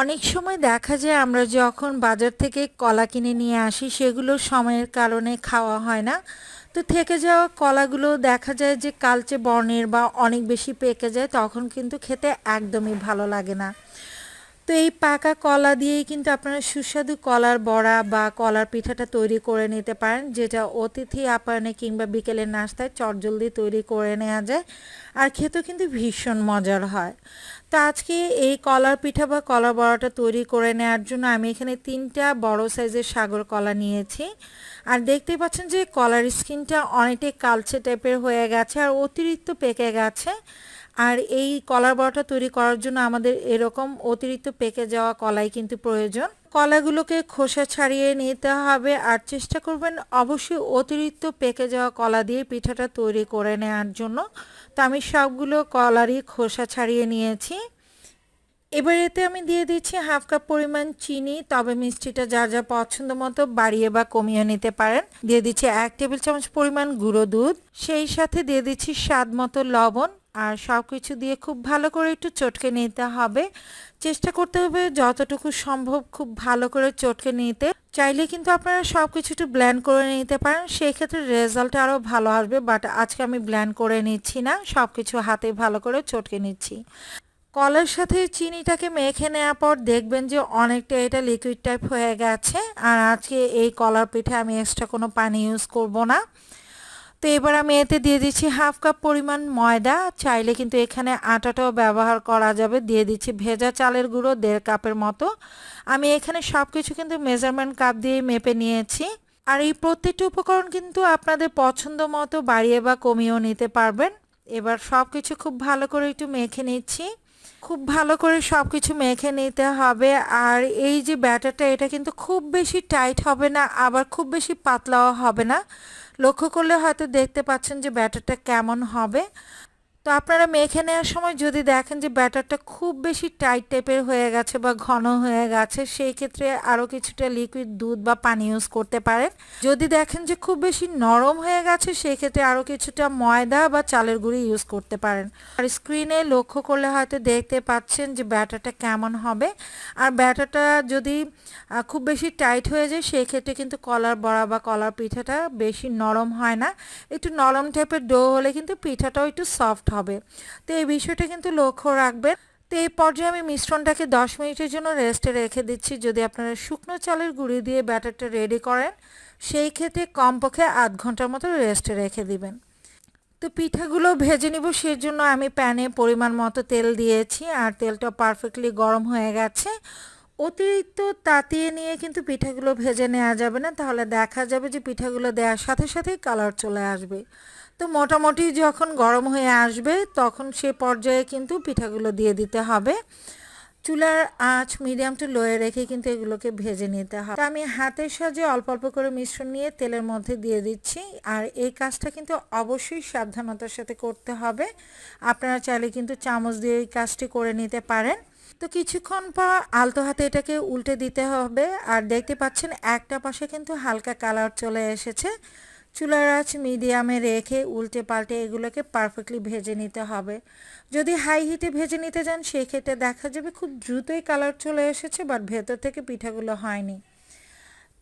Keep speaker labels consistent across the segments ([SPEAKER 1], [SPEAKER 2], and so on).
[SPEAKER 1] অনেক সময় দেখা যায় আমরা যখন বাজার থেকে কলা কিনে নিয়ে আসি, সেগুলো সময়ের কারণে খাওয়া হয় না। তো থেকে যাওয়া কলাগুলো দেখা যায় যে কালচে বর্ণের বা অনেক বেশি পেকে যায়, তখন কিন্তু খেতে একদমই ভালো লাগে না। তো এই পাকা কলা দিয়েই কিন্তু আপনারা সুস্বাদু কলার বড়া বা কলার পিঠাটা তৈরি করে নিতে পারেন, যেটা অতিথি আপ্যায়নে কিংবা বিকেলের নাস্তায় চটজলদি তৈরি করে নেওয়া যায় আর খেতেও কিন্তু ভীষণ মজার হয়। তো আজকে এই কলার পিঠা বা কলার বড়াটা তৈরি করে নেওয়ার জন্য আমি এখানে তিনটা বড় সাইজের সাগর কলা নিয়েছি। আর দেখতেই পাচ্ছেন যে কলার স্কিনটা অনেকটাই কালচে টাইপের হয়ে গেছে আর অতিরিক্ত পেকে গেছে। আর এই কলার বড়াটা তৈরি করার জন্য আমাদের এরকম অতিরিক্ত পেকে যাওয়া কলাই কিন্তু প্রয়োজন। কলাগুলোকে খোসা ছাড়িয়ে নিতে হবে আর চেষ্টা করবেন অবশ্যই অতিরিক্ত পেকে যাওয়া কলা দিয়ে পিঠাটা তৈরি করে নেওয়ার জন্য। তো আমি সবগুলো কলারই খোসা ছাড়িয়ে নিয়েছি। এবার এতে আমি দিয়ে দিচ্ছি হাফ কাপ পরিমাণ চিনি, তবে মিষ্টিটা যার যা পছন্দ মতো বাড়িয়ে বা কমিয়ে নিতে পারেন। দিয়ে দিচ্ছি এক টেবিল চামচ পরিমাণ গুঁড়ো দুধ, সেই সাথে দিয়ে দিচ্ছি স্বাদ মতো লবণ আর সব কিছু দিয়ে খুব ভালো করে একটু চটকে নিতে হবে। চেষ্টা করতে হবে যতটুকু সম্ভব খুব ভালো করে চটকে নিতে। চাইলে কিন্তু আপনারা সব কিছু একটু ব্ল্যান্ড করে নিতে পারেন। সেই ক্ষেত্রে রেজাল্ট আরও ভালো আসবে বাট আজকে আমি ব্ল্যান্ড করে নিচ্ছি না। সব কিছু হাতে ভালো করে চটকে নিচ্ছি। কলের সাথে চিনিটাকে মেখে নেওয়ার পর দেখবেন যে অনেকটা এটা লিকুইড টাইপ হয়ে গেছে। আর আজকে এই কলার পিঠে আমি এক্সট্রা কোনো পানি ইউজ করব না। তো এবার আমি এতে দিয়ে দিচ্ছি হাফ কাপ পরিমাণ ময়দা। চাইলে কিন্তু এখানে আটাটাও ব্যবহার করা যাবে। দিয়ে দিচ্ছি ভেজা চালের গুঁড়ো দেড় কাপের মতো। আমি এখানে সব কিছু কিন্তু মেজারমেন্ট কাপ দিয়ে মেপে নিয়েছি। আর এই প্রত্যেকটা উপকরণ কিন্তু আপনাদের পছন্দ মতো বাড়িয়ে বা কমিয়েও নিতে পারবেন। এবার সব কিছু খুব ভালো করে একটু মেখে নিচ্ছি। খুব ভালো করে সব কিছু মেখে নিতে হবে। আর এই যে ব্যাটারটা, এটা কিন্তু খুব বেশি টাইট হবে না, আবার খুব বেশি পাতলাও হবে না। লক্ষ্য করলে হয়তো দেখতে পাচ্ছেন যে ব্যাটারটা কেমন হবে। তো আপনারা মেখে নেওয়ার সময় যদি দেখেন যে ব্যাটারটা খুব বেশি টাইট টাইপের হয়ে গেছে বা ঘন হয়ে গেছে, সেই ক্ষেত্রে আরও কিছুটা লিকুইড দুধ বা পানি ইউজ করতে পারেন। যদি দেখেন যে খুব বেশি নরম হয়ে গেছে, সেই ক্ষেত্রে আরও কিছুটা ময়দা বা চালের গুঁড়ি ইউজ করতে পারেন। আর স্ক্রিনে লক্ষ্য করলে হয়তো দেখতে পাচ্ছেন যে ব্যাটারটা কেমন হবে। আর ব্যাটারটা যদি খুব বেশি টাইট হয়ে যায়, সেই ক্ষেত্রে কিন্তু কলার বড়া বা কলার পিঠাটা বেশি নরম হয় না। একটু নরম টাইপের ডো হলে কিন্তু পিঠাটাও একটু সফট হবে। তো এই বিষয়টা কিন্তু লক্ষ্য রাখবেন। তো এই পর্যায়ে আমি মিশ্রণটাকে 10 মিনিটের জন্য রেস্টে রেখে দিচ্ছি। যদি আপনারা শুকনো চালের গুঁড়ি দিয়ে ব্যাটারটা রেডি করেন, সেই ক্ষেত্রে কমপক্ষে আধ ঘণ্টার মতো রেস্টে রেখে দিবেন। তো পিঠাগুলো ভেজে নিব। সেই জন্য আমি প্যানে পরিমাণ মতো তেল দিয়েছি। আর তেলটা পারফেক্টলি গরম হয়ে গেছে। অতিরিক্ত তাতিয়ে নিয়ে কিন্তু পিঠাগুলো ভেজে নেওয়া যাবে না। তাহলে দেখা যাবে যে পিঠাগুলো দেওয়ার সাথে সাথেই কালার চলে আসবে। তো মোটামুটি যখন গরম হয়ে আসবে, তখন সে পর্যায়ে কিন্তু পিঠাগুলো দিয়ে দিতে হবে। চুলার আঁচ মিডিয়াম টু লোয়ে রেখে কিন্তু এগুলোকে ভেজে নিতে হবে। আমি হাতের সাহায্যে অল্প অল্প করে মিশ্রণ নিয়ে তেলের মধ্যে দিয়ে দিচ্ছি। আর এই কাজটা কিন্তু অবশ্যই সাবধানতার সাথে করতে হবে। আপনারা চাইলে কিন্তু চামচ দিয়ে এই কাজটি করে নিতে পারেন। তো কিছুক্ষণ পর আলতো হাতে এটাকে উল্টে দিতে হবে। আর দেখতে পাচ্ছেন একটা পাশে কিন্তু হালকা কালার চলে এসেছে। চুলার আঁচ মিডিয়ামে রেখে উল্টে পাল্টে এগুলোকে পারফেক্টলি ভেজে নিতে হবে। যদি হাই হিটে ভেজে নিতে যান, সেক্ষেত্রে দেখা যাবে খুব দ্রুতই কালার চলে এসেছে, বাট ভেতর থেকে পিঠাগুলো হয়নি।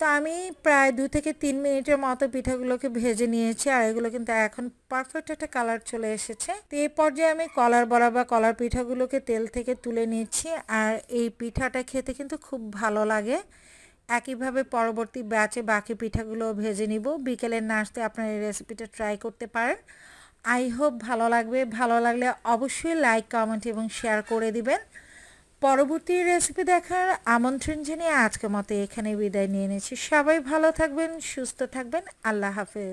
[SPEAKER 1] তো আমি প্রায় দু থেকে তিন মিনিটের মতো পিঠাগুলোকে ভেজে নিয়েছি, আর এগুলো কিন্তু এখন পারফেক্ট একটা কালার চলে এসেছে। তো এই পর্যায়ে আমি কলার বড়া বা কলার পিঠাগুলোকে তেল থেকে তুলে নিচ্ছি আর এই পিঠাটা খেতে কিন্তু খুব ভালো লাগে। একইভাবে পরবর্তী ব্যাচে বাকি পিঠাগুলো ভেজে নিব। বিকেলের নাচতে আপনার এই রেসিপিটা ট্রাই করতে পারেন। আই হোপ ভালো লাগবে। ভালো লাগলে অবশ্যই লাইক কমেন্ট এবং শেয়ার করে দিবেন। পরবর্তী রেসিপি দেখার আমন্ত্রণ জানিয়ে আজকের মতো এখানে বিদায় নিয়ে নিয়েছি সবাই ভালো থাকবেন, সুস্থ থাকবেন। আল্লাহ হাফেজ।